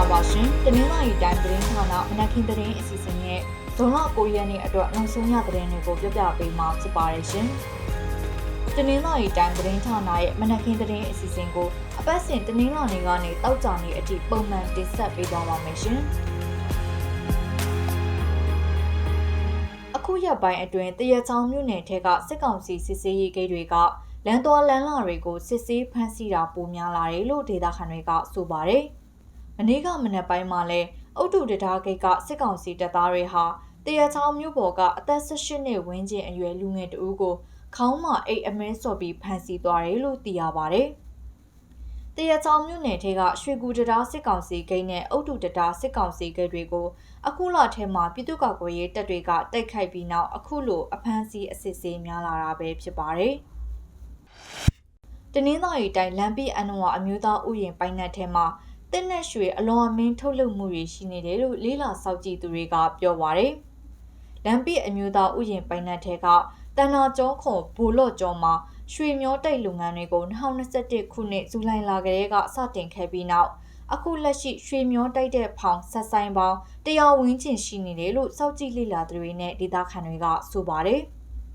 ္ဂလာပါရှင်။တနင်္လာရီတိုင်းသတင်းဌာနမနက်ခင်းသတင်းအစီအစဉ်ရဲ့ဇွန်လ9ရက်နေ့အတွက်နောက်ဆုံးရသတင်းတွေကိုပြပြပေးမှာဖြစ်ပါတယ်ရှင်။တနင်္လာရီတိုင်းသတင်းဌာနရဲ့မနက်ခင်းသတင်းအစီအစဉ်ကိုအပတ်စဉ်တနင်္လာနေ့ကနေတောက်ကြနေ့အထိပုံမှန်တင်ဆက်ပေးသွားပါမယ်ရှင်။အခုရက်ပိုင်းအတွင်းတရချောင်းမြို့နယ်ထက်ကစစ်ကောင်စီစစ်ဆေးရေးဂိတ်တွေကလမ်းတော်လမ်းလာတွေကိုစစ်ဆေးဖမ်းဆီးတာပိုများလာတယ်လို့ဒေသခံတွေကဆိုပါတယ်။ မနေ့ကမနက်ပိုင်းမှာလဲအုတ်တူတဒါဂိတ်ကစစ်ကောင်စီတပ်သားတွေဟာတရချောင်းမြို့ပေါ်ကအသက်18နှစ်ဝန်းကျင်အရွယ်လူငယ်တဦးကိုခေါင်းမှာအိတ်အမဲစော်ပြီးဖမ်းဆီးသွားတယ်လို့သိရပါတယ်။တရချောင်းမြို့နယ်ထဲကရွှေကူတဒါစစ်ကောင်စီဂိတ်နဲ့အုတ်တူတဒါစစ်ကောင်စီဂိတ်တွေကိုအခုလထဲမှာပြည်သူ့ကောက်ကွယ်ရေးတပ်တွေကတိုက်ခိုက်ပြီးနောက်အခုလိုအဖမ်းဆီးအစစ်ဆေးများလာတာပဲဖြစ်ပါတယ်။တနင်္သာရီတိုင်းလမ်းပြအန်နဝအမျိုးသားဥယျာဉ်ပိုင်းနယ်ထဲမှာ တင်းနဲ့ရွှေအလွန်အမင်းထုတ်လုပ်မှုတွေရှိနေတယ်လို့လေးလာစောက်ကြည့်သူတွေကပြောပါတယ်။လမ်းပြအမျိုးသားဥယျာဉ်ပိုင်းနယ်ထဲကတန်နာကျောခုံဘိုလော့ကျော်မှာရွှေမျောတိုက်လုပ်ငန်းတွေကို2021ခုနှစ်ဇူလိုင်လကလေးကစတင်ခဲ့ပြီးနောက်အခုလက်ရှိရွှေမျောတိုက်တဲ့ဖောင်ဆက်ဆိုင်ပေါင်းတရားဝင်းကျင်ရှိနေတယ်လို့စောက်ကြည့်လေ့လာသူတွေနဲ့ဒေသခံတွေကဆိုပါတယ်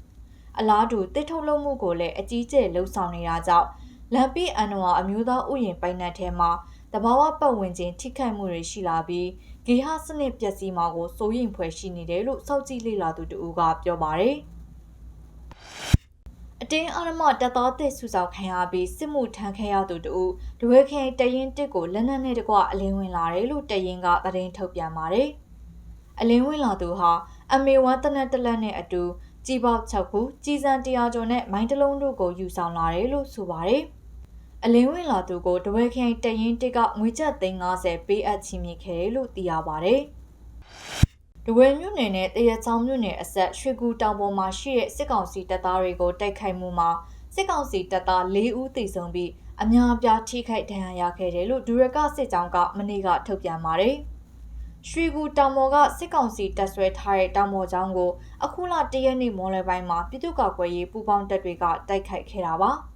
။အလားတူတစ်ထုတ်လုပ်မှုကိုလည်းအကြီးကျယ်လှုံ့ဆော်နေတာကြောင့်လမ်ပီအန်နဝါအမျိုးသားဥယျာဉ်ပိုင်နက်ထဲမှာ တဘာဝပတ်ဝန်းကျင်ထိခိုက်မှုတွေရှိလာပြီးဂေဟစနစ်ပျက်စီးမှာကိုစိုးရိမ်ဖွယ်ရှိနေတယ်လို့စောက်ကြည့်လေ့လာသူတူကပြောပါတယ်။အတင်းအဓမ္မတပ်သားသစ်စုဆောက်ခံရပြီးစစ်မှုထမ်းခဲ့ရသူတူဒဝဲခင်တရင်တစ်ကိုလက်နက်နဲ့တကွအလင်းဝင်လာတယ်လို့တရင်ကသတင်းထုတ်ပြန်ပါတယ်။အလင်းဝင်လာသူဟာ MA1 တနက်တလက်နဲ့အတူကြီးပေါက်6ခုကြီးစံ100ကျော်နဲ့မိုင်းတလုံးတို့ကိုယူဆောင်လာတယ်လို့ဆိုပါတယ်။ အလင်းဝင်လာသူကိုတဝဲခင်တရင်တစ်ကငွေကျပ်350ပေးအပ်ချီးမြှင့်ခဲ့တယ်လို့သိရပါတယ်။ဒဝဲမြို့နယ်နဲ့တရချောင်းမြို့နယ်အဆက်ရွှေကူတောင်ပေါ်မှာရှိတဲ့စစ်ကောင်စီတပ်သားတွေကိုတိုက်ခိုက်မှုမှာစစ်ကောင်စီတပ်သား၄ဦးသေဆုံးပြီးအများအပြားထိခိုက်ဒဏ်ရာရခဲ့တယ်လို့ဒူရကစစ်ကြောင်းကမနေ့ကထုတ်ပြန်ပါတယ်။ရွှေကူတောင်ပေါ်ကစစ်ကောင်စီတပ်ဆွဲထားတဲ့တောင်ပေါ်ကျောင်းကိုအခုလတရက်နေ့မော်လယ်ပိုင်းမှာပြည်သူ့ကာကွယ်ရေးပူးပေါင်းတပ်တွေကတိုက်ခိုက်ခဲ့တာပါ။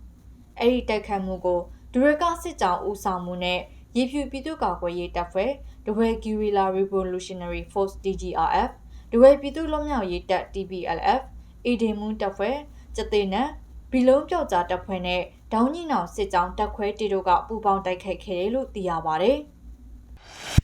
အဲ့ဒီတိုက်ခိုက်မှုကိုဒူရကစစ်ကြောင်းဦးဆောင်မှုနဲ့ရေဖြူပြည်သူ့ကာကွယ်ရေးတပ်ဖွဲ့ဒဝဲ Guerrilla Revolutionary Force DGRF ဒဝဲပြည်သူ့လွတ်မြောက်ရေးတပ် TPLF အေဒင်မွန်းတပ်ဖွဲ့ကျသိနံဘီလုံးပြောက်ကြားတပ်ဖွဲ့နဲ့ဒေါင်းညိနောင်စစ်ကြောင်းတပ်ခွဲတီတို့ကပူးပေါင်းတိုက်ခိုက်ခဲ့တယ်လို့သိရပါတယ်။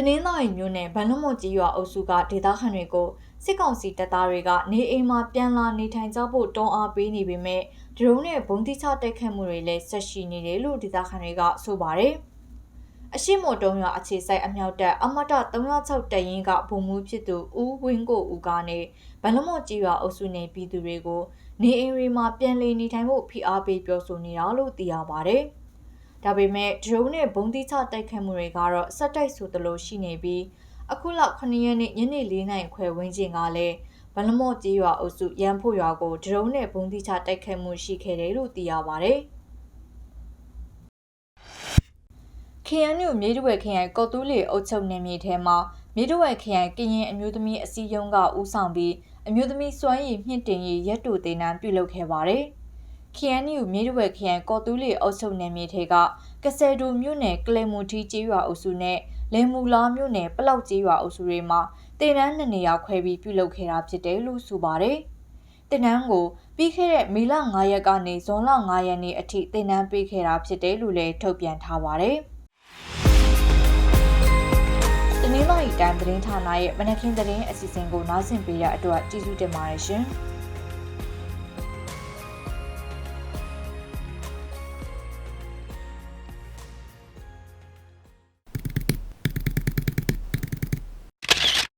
တနင်္သာရီမြို့နယ်ဗန်လုံးမကြီးရွာအုပ်စုကဒေသခံတွေကိုစစ်ကောင်စီတပ်သားတွေကနေအိမ်မှာပြန်လာနေထိုင်ကြဖို့တွန်းအားပေးနေပေမဲ့ဒရုန်းနဲ့ဘုံတိချတိုက်ခတ်မှုတွေလည်းဆက်ရှိနေတယ်လို့ဒေသခံတွေကဆိုပါတယ်။အရှိမော်တုံးရွာအခြေဆိုင်အမြောက်တပ်အမတ306တရင်ကဗိုလ်မှူးဖြစ်သူဦးဝင်းကိုဦးကနေဗလမော့ကြီးရွာအုပ်စုနေပြည်သူတွေကိုနေအိမ်တွေမှာပြန်လည်နေထိုင်ဖို့ဖိအားပေးပြောဆိုနေတာလို့သိရပါဗျ။ ဒါပေမဲ့ဒရုန်းနဲ့ဘုံတိချတိုက်ခတ်မှုတွေကတော့စက်တိုက်ဆိုသလိုရှိနေပြီးအခုလောက်9ရက်နေ့ညနေ4နာရီခွဲဝန်းကျင်ကလည်းဗလမော့ကြီးရွာအုပ်စုရန်ဖို့ရွာကိုဒရုန်းနဲ့ဘုံတိချတိုက်ခတ်မှုရှိခဲ့တယ်လို့သိရပါဗျ။ KNU မြေတဝက်ခရိုင်ကော်တူးလီအုပ်ချုပ်နယ်မြေထဲမှာမြေတဝက်ခရိုင်ကရင်အမျိုးသမီးအစည်းအရုံးကဦးဆောင်ပြီးအမျိုးသမီးစွမ်းရည်မြင့်တင်ရေးရက်တူဒေနံပြုလုပ်ခဲ့ပါတယ်။ KNU မြေတဝက်ခရိုင်ကော်တူးလီအုပ်ချုပ်နယ်မြေထဲကကစဲဒူမြို့နယ်ကလေမူတီကျေးရွာအုပ်စုနဲ့လေမူလာမြို့နယ်ပလောက်ကျေးရွာအုပ်စုတွေမှာတင်နန်းနှစ်နေရာခွဲပြီးပြုလုပ်ခဲ့တာဖြစ်တယ်လို့ဆိုပါတယ်။တင်နန်းကိုပြီးခဲ့တဲ့မေလ9ရက်ကနေဇွန်လ9ရက်နေ့အထိတင်နန်းပေးခဲ့တာဖြစ်တယ်လို့လည်းထုတ်ပြန်ထားပါတယ်။နင်္လာရီတိုင်းသတင်းဌာနရဲ့မနက်ခင်းသတင်းအစီအစဉ်ကိုနားဆင်ပေးရတဲ့အတွက်ကျေးဇူးတင်ပါတယ်ရှင်။